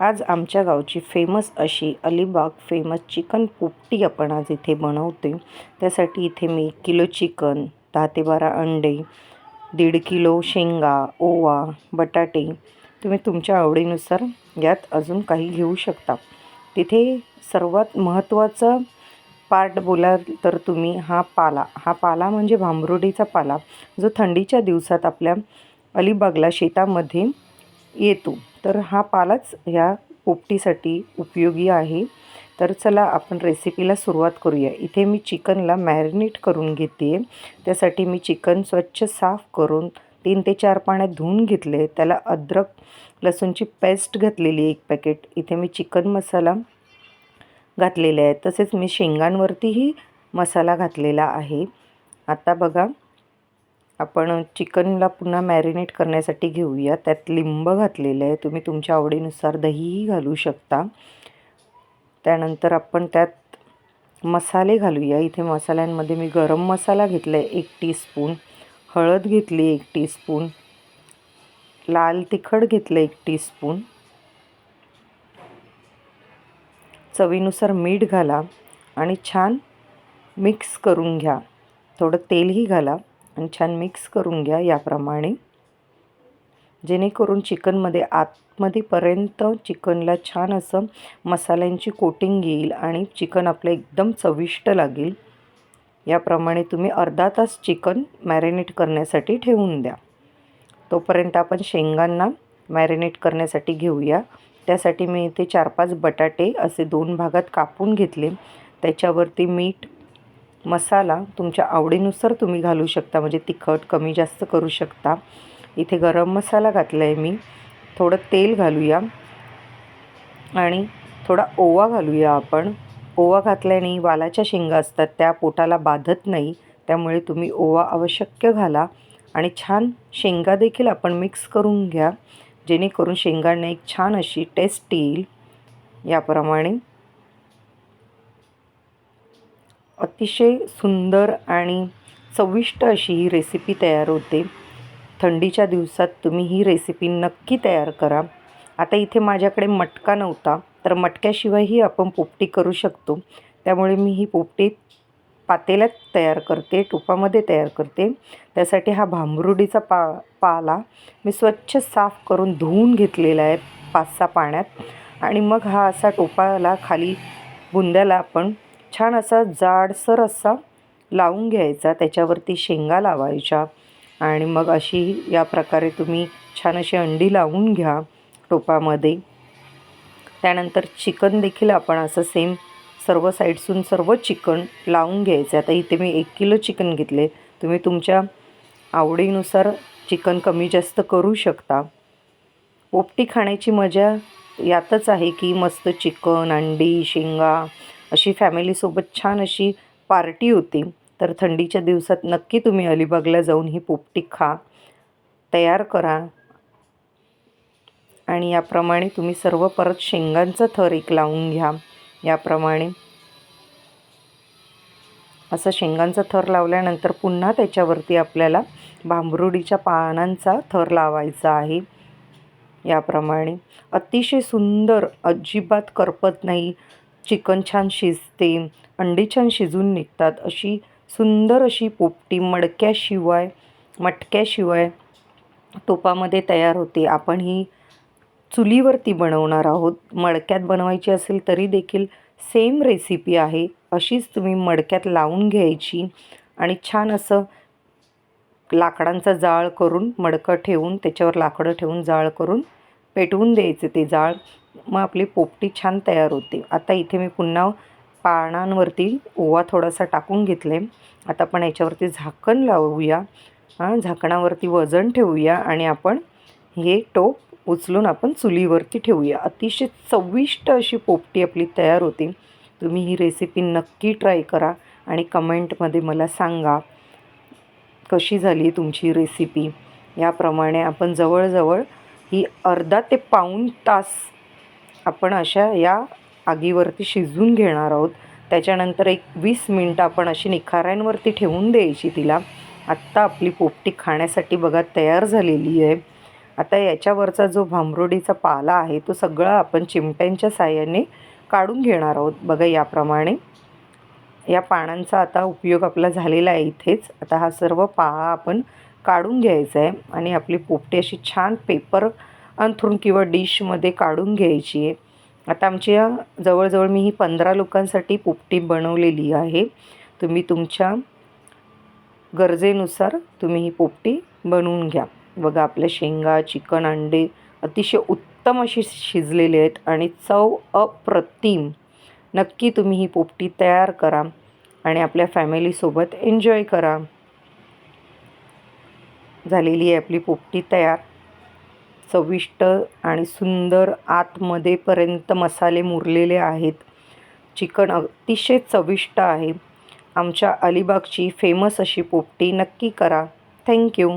आज आमच्या गावची फेमस अशी अलिबाग फेमस चिकन पोपटी आपण आज इथे बनवते त्यासाठी इथे मी एक किलो चिकन दहा ते बारा अंडे दीड किलो शेंगा ओवा बटाटे तुम्ही तुमच्या आवडीनुसार यात अजून काही घेऊ शकता. तिथे सर्वात महत्त्वाचा पार्ट बोलाल तर तुम्ही हा पाला. हा पाला म्हणजे भांबरुडीचा पाला जो थंडीच्या दिवसात आपल्या अलिबागला शेतामध्ये येतो. तर हा पालाच ह्या पोपटीसाठी उपयोगी आहे. तर चला आपण रेसिपीला सुरुवात करूया. इथे मी चिकनला मॅरिनेट करून घेते त्यासाठी मी चिकन स्वच्छ साफ करून तीन ते चार पाण्यात धुवून घेतले. त्याला अद्रक लसूणची पेस्ट घातलेली एक पॅकेट इथे मी चिकन मसाला घातलेले आहे. तसेच मी शेंगांवरतीही मसाला घातलेला आहे. आता बघा आपण चिकनला पुन्हा मॅरिनेट करण्यासाठी घेऊया. त्यात लिंब घातलेलं आहे. तुम्ही तुमच्या आवडीनुसार दहीही घालू शकता. त्यानंतर आपण त्यात मसाले घालूया. इथे मसाल्यांमध्ये मी गरम मसाला घेतला आहे एक टीस्पून हळद घेतली एक टीस्पून लाल तिखट घेतलं एक टीस्पून चवीनुसार मीठ घाला आणि छान मिक्स करून घ्या. थोडं तेलही घाला. आणि छान मिक्स करून घ्या याप्रमाणे. जेणेकरून चिकनमध्ये आतमध्येपर्यंत चिकनला छान असं मसाल्यांची कोटिंग येईल आणि चिकन आपलं एकदम चविष्ट लागेल. याप्रमाणे तुम्ही अर्धा तास चिकन मॅरिनेट करण्यासाठी ठेवून द्या. तोपर्यंत आपण शेंगांना मॅरिनेट करण्यासाठी घेऊया. त्यासाठी मी इथे चार पाच बटाटे असे दोन भागात कापून घेतले. त्याच्यावरती मीठ मसाला तुमच्या आवडीनुसार तुम्ही घालू शकता. म्हणजे तिखट कमी जास्त करू शकता. इथे गरम मसाला घातला आहे मी. थोडं तेल घालूया. आणि थोडा ओवा घालूया आपण. ओवा घातल्याने वालाच्या शेंगा असतात त्या पोटाला बाधत नाही. त्यामुळे तुम्ही ओवा आवश्यक घाला. आणि छान शेंगा देखील आपण मिक्स करून घ्या. जेणेकरून शेंगांना एक छान अशी टेस्ट येईल. याप्रमाणे अतिशय सुंदर आणि चविष्ट अशी ही रेसिपी तयार होते. थंडीच्या दिवसात तुम्ही ही रेसिपी नक्की तयार करा. आता इथे माझ्याकडे मटका नव्हता तर मटक्याशिवायही आपण पोपटी करू शकतो. त्यामुळे मी ही पोपटी पातेल्यात तयार करते टोपामध्ये तयार करते. त्यासाठी हा भांबरुडीचा पा पाला मी स्वच्छ साफ करून धुवून घेतलेला आहे पाच सहा पाण्यात. आणि मग हा असा टोपाला खाली बुंद्याला आपण छान असा जाडसर असा लावून घ्यायचा त्याच्यावरती शेंगा लावायच्या आणि मग अशी या प्रकारे तुम्ही छान अशी अंडी लावून घ्या टोपामध्ये. त्यानंतर चिकन देखील आपण असं सेम सर्व साईड्सून सर्व चिकन लावून घ्यायचं. आता इथे मी एक किलो चिकन घेतले. तुम्ही तुमच्या आवडीनुसार चिकन कमी जास्त करू शकता. पोपटी खाण्याची मजा यातच आहे की मस्त चिकन अंडी शेंगा अशी फॅमिलीसोबत छान अशी पार्टी होती. तर थंडीच्या दिवसात नक्की तुम्ही अलिबागला जाऊन ही पोपटी खा तयार करा. आणि याप्रमाणे तुम्ही सर्व परत शेंगांचा थर एक लावून घ्या. याप्रमाणे असं शेंगांचा थर लावल्यानंतर पुन्हा त्याच्यावरती आपल्याला भांबरुडीच्या पानांचा थर लावायचा आहे. याप्रमाणे अतिशय सुंदर अजिबात करपत नाही. चिकन छान शिजते अंडी छान शिजून निघतात अशी सुंदर अशी पोपटी मडक्याशिवाय मटक्याशिवाय तोपामध्ये तयार होते. आपण ही चुलीवरती बनवणार आहोत. मडक्यात बनवायची असेल तरी देखील सेम रेसिपी आहे. अशीच तुम्ही मडक्यात लावून घ्यायची आणि छान असं लाकडांचा जाळ करून मडकं ठेवून त्याच्यावर लाकडं ठेवून जाळ करून पेटवून द्यायचे. ते जाळ मग आपली पोपटी छान तयार होते. आता इथे मी पुन्हा पानांवरती ओवा थोडासा टाकून घेतले. आता आपण याच्यावरती झाकण लावूया. हां झाकणावरती वजन ठेवूया आणि आपण हे टोप उचलून आपण चुलीवरती ठेवूया. अतिशय चविष्ट अशी पोपटी आपली तयार होती. तुम्ही ही रेसिपी नक्की ट्राय करा आणि कमेंटमध्ये मला सांगा कशी झाली तुमची रेसिपी याप्रमाणे आपण जवळजवळ ही अर्धा ते पाऊण तास आपण अशा या आगीवरती शिजवून घेणार आहोत. त्याच्यानंतर एक वीस मिनटं आपण अशी निखाऱ्यांवरती ठेवून द्यायची तिला. आत्ता आपली पोपटी खाण्यासाठी बघा तयार झालेली आहे. आता याच्यावरचा जो भांबरोडीचा पाला आहे तो सगळा आपण चिमट्यांच्या साह्याने काढून घेणार आहोत. बघा याप्रमाणे. या पानांचा आता उपयोग आपला झालेला आहे इथेच. आता हा सर्व पाळा आपण काढून घ्यायचा आहे आणि आपली पोपटी अशी छान पेपर अंथरून किंवा डिशमध्ये काढून घ्यायची आहे. आता आमच्या जवळजवळ मी ही पंधरा लोकांसाठी पोपटी बनवलेली आहे. तुम्ही तुमच्या गरजेनुसार तुम्ही ही पोपटी बनवून घ्या. बघा आपल्या शेंगा चिकन अंडे अतिशय उत्तम अशी शिजलेले आहेत आणि चव अप्रतिम. नक्की तुम्ही ही पोपटी तयार करा आणि आपल्या फॅमिलीसोबत एन्जॉय करा. झालेली आहे आपली पोपटी तयार. चविष्ट आणि सुंदर आतमध्येपर्यंत मसाले मुरलेले आहेत. चिकन अतिशय चविष्ट आहे. आमच्या अलिबागची फेमस अशी पोपटी नक्की करा. थँक्यू